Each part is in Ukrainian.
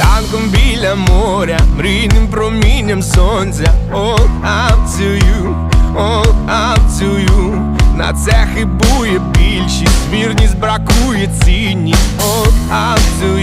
ранком біля моря, мрійним промінням сонця. All up На це хибує більшість, вірність бракує цінність. All up to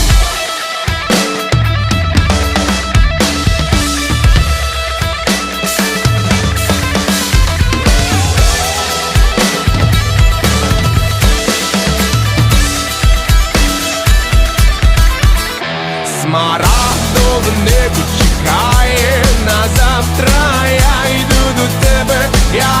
Небо чекає на завтра. Я йду до тебе, я